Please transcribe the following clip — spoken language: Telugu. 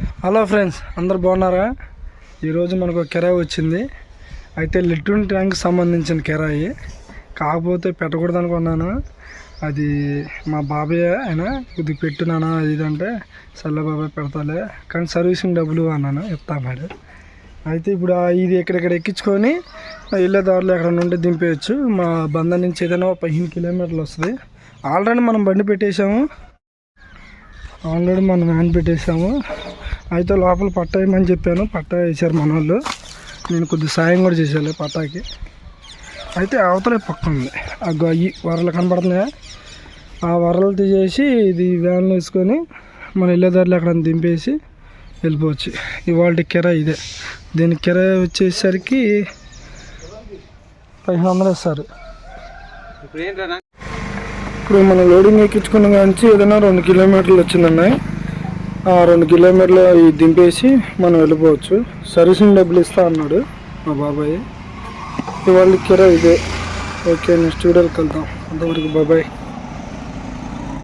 హలో ఫ్రెండ్స్ అందరు బాగున్నారా? ఈరోజు మనకు ఒక వచ్చింది. అయితే లిట్రన్ ట్యాంక్ సంబంధించిన కెరాయి. కాకపోతే పెట్టకూడదు అనుకున్నాను. అది మా బాబాయ్ ఆయన ఇది పెట్టున్నానా అది ఇది సర్లే బాబాయ్ పెడతాలే. కానీ సర్వీసింగ్ డబ్బులు అన్నాను ఇస్తా అయితే ఇప్పుడు ఇది ఎక్కడెక్కడ ఎక్కించుకొని వెళ్ళే దారిలో ఎక్కడ నుండి దింపేయచ్చు. మా బంధం నుంచి ఏదైనా పదిహేను కిలోమీటర్లు వస్తుంది. ఆల్రెడీ మనం బండి పెట్టేశాము. ఆల్రెడీ మనం వ్యాన్ పెట్టేసాము అయితే లోపల పట్టా వేయమని చెప్పాను. పట్టా వేసారు మన వాళ్ళు నేను కొద్దిగా సాయం కూడా చేశాను పట్టాకి. అయితే అవతల పక్క ఉంది. ఆ గొయ్యి వరలు కనపడుతున్నాయా ఆ వరలు తీసేసి ఇది వ్యాన్లో వేసుకొని మన వెళ్ళేదారిలో అక్కడ దింపేసి వెళ్ళిపోవచ్చు. ఇవాళ కిరాయి ఇదే. దీని కిరాయి వచ్చేసరికి పదిహేను వందలు ఇస్తారు ఇప్పుడు మనం లోడింగ్ ఎక్కించుకున్న కాంచి ఏదైనా రెండు కిలోమీటర్లు వచ్చిందన్నాయి రెండు కిలోమీటర్లు దింపేసి మనం వెళ్ళిపోవచ్చు. సర్వీసింగ్ డబ్బులు ఇస్తా అన్నాడు మా బాబాయ్. ఇవాళ కిరా ఇదే. ఓకే నెక్స్ట్ వీడియోకి వెళ్తాం అంతవరకు బాబాయ్.